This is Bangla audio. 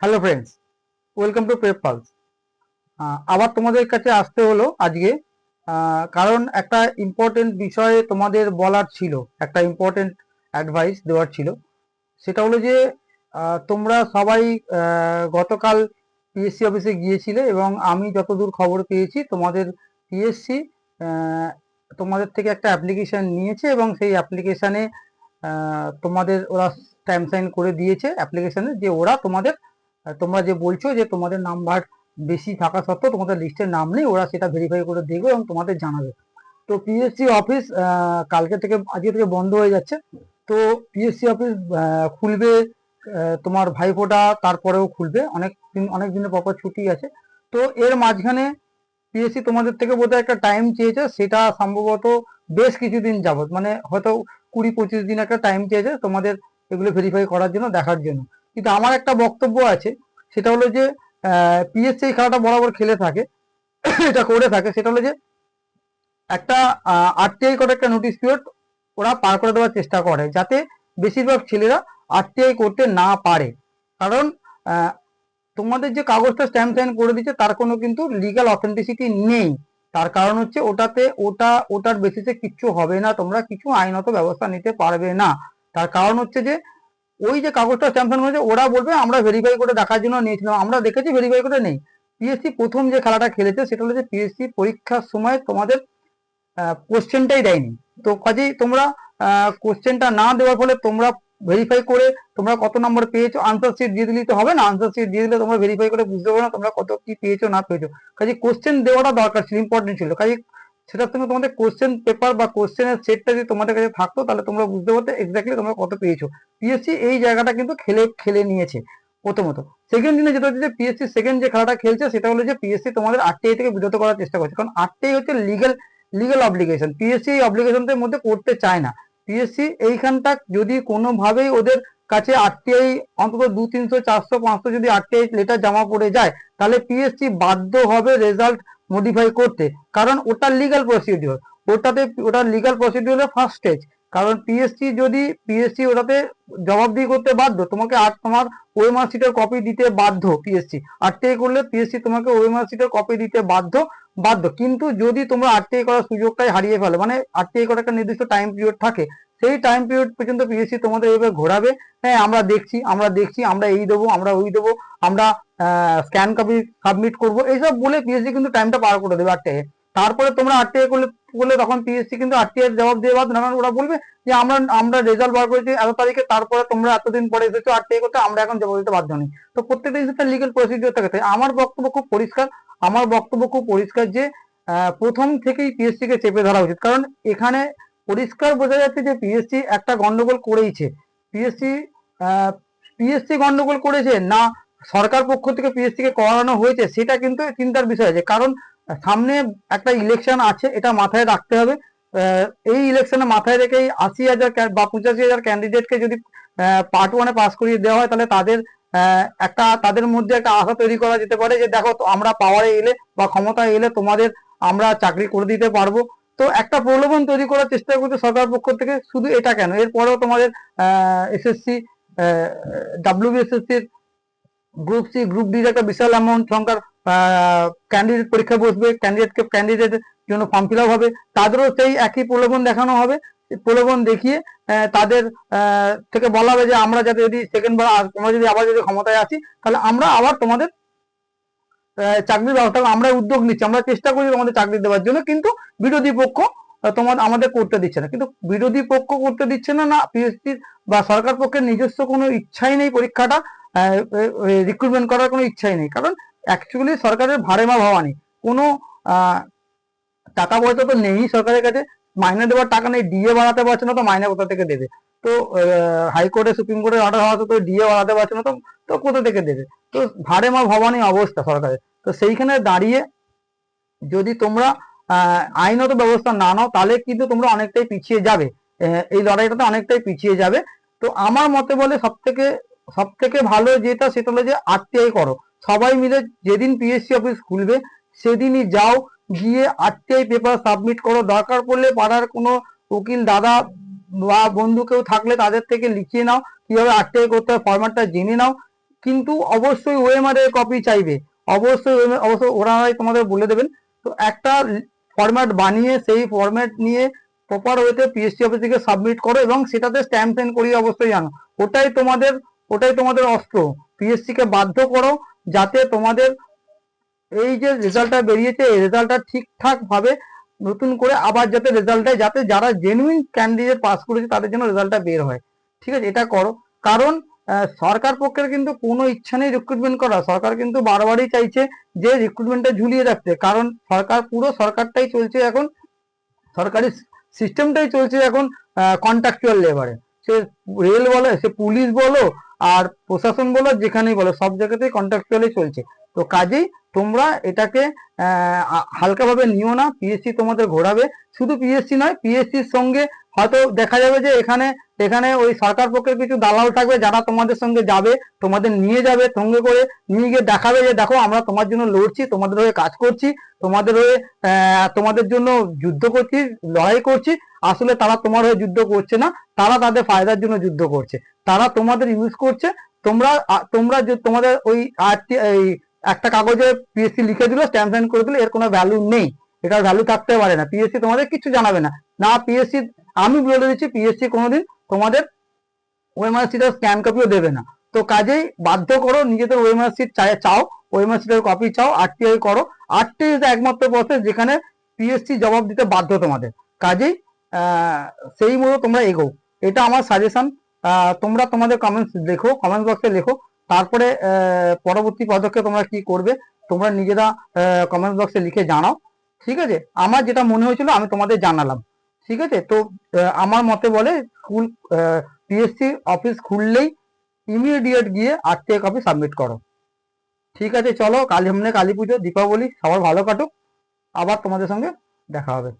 Hello friends welcome to prep pulse আবার তোমাদের কাছে আসতে হলো আজকে। কারণ একটা ইম্পর্টেন্ট বিষয়ে তোমাদের বলার ছিল, একটা ইম্পর্টেন্ট অ্যাডভাইস দেওয়ার ছিল। সেটা হলো যে তোমরা সবাই গতকাল পিএসসি অফিসে গিয়েছিলে এবং আমি যতদূর খবর পেয়েছি, তোমাদের পিএসসি তোমাদের থেকে একটা অ্যাপ্লিকেশন নিয়েছে এবং সেই অ্যাপ্লিকেশানে তোমাদের ওরা স্ট্যাম্প সাইন করে দিয়েছে অ্যাপ্লিকেশনে যে ওরা তোমাদের তোমরা যে বলছো যে তোমাদের নাম্বার বেশি থাকা সত্ত্বেও তোমাদের লিস্টের নাম নেই, ওরা সেটা ভেরিফাই করে দেখবে এবং তোমাদের জানাবে। তো পিএসসি অফিস কালকে থেকে আজকে থেকে বন্ধ হয়ে যাচ্ছে। তো পিএসসি অফিস খুলবে তোমার ভাইফোঁটা তারপরেও খুলবে। অনেক দিন, অনেক দিনের পর পর ছুটি আছে। তো এর মাঝখানে পিএসসি তোমাদের থেকে বোধহয় একটা টাইম চেয়েছে, সেটা সম্ভবত বেশ কিছুদিন যাবত মানে হয়তো কুড়ি পঁচিশ দিন একটা টাইম চেয়েছে তোমাদের এগুলো ভেরিফাই করার জন্য, দেখার জন্য। কিন্তু আমার একটা বক্তব্য আছে, সেটা হলো যে পিএসসি খেলাটা বরাবর খেলে থাকে, এটা করে থাকে, সেটা হলো যে, একটা আরটিআই করে একটা নোটিশ পিরিয়ড ওরা পার করে দেওয়ার চেষ্টা করে, যাতে বেশিরভাগ ছেলেরা আরটিআই করতে না পারে। কারণ তোমাদের যে কাগজটা স্ট্যাম্প সাইন করে দিচ্ছে তার কোনো কিন্তু লিগাল অথেন্টিসিটি নেই। তার কারণ হচ্ছে, ওটাতে ওটা, ওটার বেসিসে কিচ্ছু হবে না, তোমরা কিছু আইনত ব্যবস্থা নিতে পারবে না। তার কারণ হচ্ছে যে, ওই যে কাগজটা স্ট্যাম্প হয়েছে ওরা বলবে আমরা ভেরিফাই করে দেখার জন্য নিয়েছিলাম আমরা দেখেছি ভেরিফাই করে নেই। পিএসসি প্রথম যে খেলাটা খেলেছে, সেটা হলো যে পিএসসি পরীক্ষার সময় তোমাদের কোশ্চেনটাই দেয়নি। তো কাজেই তোমরা কোশ্চেনটা না দেওয়ার ফলে তোমরা ভেরিফাই করে তোমরা কত নম্বর পেয়েছ আনসার শিট দিয়ে দিলেই তো হবে না। আনসার শিট দিয়ে দিলে তোমরা ভেরিফাই করে বুঝতে পারবে না তোমরা কত কি পেয়েছ, না পেয়েছ। কাজে কোশ্চেন দেওয়াটা দরকার, ছিল ইম্পর্টেন্ট ছিল। কাজে সেটার সঙ্গে তোমাদের কোশ্চেন পেপার বা কোশ্চেনের সেটটা যদি তোমাদের কাছে থাকতো, তাহলে তোমরা বুঝতে পারতে এক্স্যাক্টলি তোমরা কত পেয়েছ। পিএসসি এই জায়গাটা কিন্তু খেলে খেলে নিয়েছে প্রথমত। সেকেন্ড দিনে যেটা হচ্ছে যে পিএসসি সেকেন্ড যে খেলাটা খেলছে, সেটা হলো যে পিএসসি তোমাদের আরটিআই থেকে বিরত করার চেষ্টা করছে। কারণ আরটিআই হচ্ছে লিগেল লিগেল অব্লিগেশন পিএসসি এই অব্লিগেশনটার মধ্যে করতে চায় না। পিএসসি এইখানটা যদি কোনোভাবেই ওদের কাছে আরটিআই অন্তত দু তিনশো, চারশো, পাঁচশো যদি আরটিআই লেটার জমা পড়ে যায়, তাহলে পিএসসি বাধ্য হবে রেজাল্ট মডিফাই করতে। কারণ ওটা লিগাল প্রসিডিওর ওটাতে ওটা লিগাল প্রসিডিওরের ফার্স্ট স্টেজ কারণ পিএসসি যদি পিএসসি ওটাতে জবাবদিহি করতে বাধ্য, তোমাকে আর তোমার ওএমআর সিটের কপি দিতে বাধ্য পিএসসি আরটিআই করলে পিএসসি তোমাকে ওএমআর সিটের কপি দিতে বাধ্য বাধ্য। কিন্তু যদি তোমরা আরটিআই করার সুযোগটাই হারিয়ে ফেলো মানে আরটিআই করার একটা নির্দিষ্ট টাইম পিরিয়ড থাকে সেই টাইম পিরিয়ড পর্যন্ত পিএসসি তোমাদের এইভাবে ঘোরাবে। হ্যাঁ আমরা দেখছি আমরা দেখছি, আমরা এই দেবো, আমরা ওই দেবো, আমরা স্ক্যান কপি সাবমিট করব। এইসব বলে পিএসসি কিন্তু টাইমটা পার করে দেবে আরটিআই তারপরে তোমরা আরটিআই করলে করলে তখন পিএসসি কিন্তু আরটিআই জবাব দিয়ে বাদ কারণ ওরা বলবে যে, আমরা আমরা রেজাল্ট বার করেছি এত তারিখে, তারপরে তোমরা এতদিন পরে এসেছ আরটিআই করতে, আমরা এখন জবাব দিতে বাধ্য নেই। তো প্রত্যেকটা জিনিস একটা লিগেল প্রসিডিওর থাকে আমার বক্তব্য খুব পরিষ্কার। আমার বক্তব্য খুব পরিষ্কার যে প্রথম থেকেই পিএসসি কে চেপে ধরা উচিত। কারণ এখানে পরিষ্কার বোঝা যাচ্ছে যে পিএসসি একটা গন্ডগোল করেইছে। পিএসসি পিএসসি গন্ডগোল করেছে না সরকার পক্ষ থেকে পিএসসি কে করানো হয়েছে সেটা কিন্তু চিন্তার বিষয় আছে। কারণ সামনে একটা ইলেকশন আছে, এটা মাথায় রাখতে হবে। এই ইলেকশনে মাথায় রেখেই আশি হাজার বা পঁচাশি হাজার ক্যান্ডিডেটকে যদি পার্ট ওয়ানে পাস করিয়ে দেওয়া হয়, তাহলে তাদের একটা, তাদের মধ্যে একটা আশা তৈরি করা যেতে পারে যে দেখো আমরা পাওয়ারে এলে বা ক্ষমতায় এলে তোমাদের আমরা চাকরি করে দিতে পারব। তো একটা প্রলোভন তৈরি করার চেষ্টা করছে সরকার পক্ষ থেকে শুধু এটা কেন? এরপরেও তোমাদের এসএসসি ডাব্লিউবিএসএসসির গ্রুপ সি গ্রুপ ডির একটা বিশাল অ্যামাউন্ট সংখ্যার ক্যান্ডিডেট পরীক্ষা বসবে। ক্যান্ডিডেটকে ক্যান্ডিডেটের জন্য ফর্ম ফিল হবে। তাদেরও সেই একই প্রলোভন দেখানো হবে। প্রলোভন দেখিয়ে তাদের থেকে বলা হবে যে আমরা যাতে যদি সেকেন্ড বার তোমরা যদি আবার যদি ক্ষমতায় আসি, তাহলে আমরা আবার তোমাদের চাকরির ব্যবস্থা আমরা উদ্যোগ নিচ্ছি, আমরা চেষ্টা করছি তোমাদের চাকরি দেওয়ার জন্য, কিন্তু বিরোধী পক্ষ তোমার, আমাদের করতে দিচ্ছে না। কিন্তু বিরোধী পক্ষ করতে দিচ্ছে না না পিএসসি বা সরকার পক্ষের নিজস্ব কোনো ইচ্ছাই নেই পরীক্ষাটা রিক্রুটমেন্ট করার কোনো ইচ্ছাই নেই। কারণ অ্যাকচুয়ালি সরকারের ভারেমা ভাবা নেই। কোনো টাকা পয়সা তো নেই সরকারের কাছে, মাইনে দেওয়ার টাকা নেই ডিএ বাড়াতে পারছে না, তো মাইনে কোথা থেকে দেবে? তো হাইকোর্টে সুপ্রিম কোর্টের অর্ডার হওয়া তো ডিএ বাড়াতে পারছে না, তো তো কোথা থেকে দেবে? তো ভারে মা ভবানী অবস্থা সরকারের। তো সেইখানে দাঁড়িয়ে যদি তোমরা আইনত ব্যবস্থা না নাও, তাহলে কিন্তু তোমরা অনেকটাই পিছিয়ে যাবে। এই লড়াইটাতে অনেকটাই পিছিয়ে যাবে। তো আমার মতে বলে সব থেকে সব থেকে ভালো যেটা, সেটা হলো যে আরটিআই করো। সবাই মিলে যেদিন পিএসসি অফিস খুলবে, সেদিনই যাও, গিয়ে আরটিআই পেপার সাবমিট করো। দরকার পড়লে পাড়ার কোনো উকিল, দাদা বা বন্ধু কেউ থাকলে তাদের থেকে লিখিয়ে নাও, কীভাবে আরটিআই করতে হয় ফরম্যাটটা জেনে নাও। কিন্তু অবশ্যই ওএমআর এর কপি চাইবে। অবশ্যই অবশ্যই ওরাই তোমাদের বলে দেবেন। তো একটা ফরম্যাট বানিয়ে, সেই ফরম্যাট নিয়ে প্রপার ওয়েতে পিএসসি অফিস থেকে সাবমিট করো এবং সেটাতে স্ট্যাম্প পেন করিয়ে অবশ্যই আনো। ওটাই তোমাদের ওটাই তোমাদের অস্ত্র। পিএসসি কে বাধ্য করো যাতে তোমাদের এই যে রেজাল্টটা বেরিয়েছে, এই রেজাল্টটা ঠিকঠাক ভাবে নতুন করে আবার যাতে রেজাল্টটা, যাতে যারা জেনুইন ক্যান্ডিডেট পাস করেছে, তাদের জন্য রেজাল্টটা বের হয়। ঠিক আছে? এটা করো। কারণ সরকার পক্ষের কিন্তু কোনো ইচ্ছা নেই রিক্রুটমেন্ট করা সরকার কিন্তু বারবারই চাইছে যে রিক্রুটমেন্টটা ঝুলিয়ে রাখতে। কারণ সরকার, পুরো সরকারটাই চলছে এখন, সরকারি সিস্টেমটাই চলছে এখন কন্ট্রাকচুয়াল লেবারে সে রেল বলো, সে পুলিশ বলো আর প্রশাসন বলো, যেখানেই বলো, সব জায়গাতেই কন্ট্রাকচুয়ালি চলছে। তো কাজেই তোমরা এটাকে হালকাভাবে নিও না পিএসসি তোমাদের ঘোরাবে। শুধু পিএসসি নয় পিএসসির সঙ্গে হয়তো দেখা যাবে যে এখানে এখানে ওই সরকার পক্ষের কিছু দালাল থাকবে যারা তোমাদের সঙ্গে যাবে, তোমাদের নিয়ে যাবে, সঙ্গে করে নিয়ে গিয়ে দেখাবে যে, দেখো, আমরা তোমার জন্য লড়ছি, তোমাদের হয়ে কাজ করছি, তোমাদের হয়ে তোমাদের জন্য যুদ্ধ করছি, লড়াই করছি। আসলে তারা তোমার হয়ে যুদ্ধ করছে না, তারা তাদের ফায়দার জন্য যুদ্ধ করছে। তারা তোমাদের ইউজ করছে, তোমরা তোমরা যে তোমাদের ওই একটা কাগজে পিএসসি লিখে দিল স্ট্যাম্প সাইন করে দিল, এর কোনো ভ্যালু নেই। এটার ভ্যালু থাকতে পারে না। পিএসসি তোমাদের কিছু জানাবে না। না পিএসসি আমি বলে দিচ্ছি পিএসসি কোনোদিন তোমাদের ওএমআর সিটের স্ক্যান কপিও দেবে না। তো কাজেই বাধ্য করো, নিজেদের ওএমআর সিট চাও ওএমআর সিটের কপি চাও আরটিআই করো। আরটিআই একমাত্র প্রসেস যেখানে পিএসসি জবাব দিতে বাধ্য তোমাদের। কাজেই সেই মতো তোমরা এগো এটা আমার সাজেশন তোমরা তোমাদের কমেন্টস লেখো কমেন্ট বক্সে লেখো। তারপরে পরবর্তী পদক্ষেপ তোমরা কি করবে, তোমরা নিজেরা কমেন্ট বক্সে লিখে জানাও। ঠিক আছে? আমার যেটা মনে হয়েছিল, আমি তোমাদের জানালাম। ঠিক আছে? তো আমার মতে বলে স্কুল পিএসসি অফিস খুললেই ইমিডিয়েট গিয়ে আরটিআই কপি সাবমিট করো। ঠিক আছে? চলো, কালী সামনে কালী পুজো, দীপাবলি, সবার ভালো কাটুক। আবার তোমাদের সঙ্গে দেখা হবে।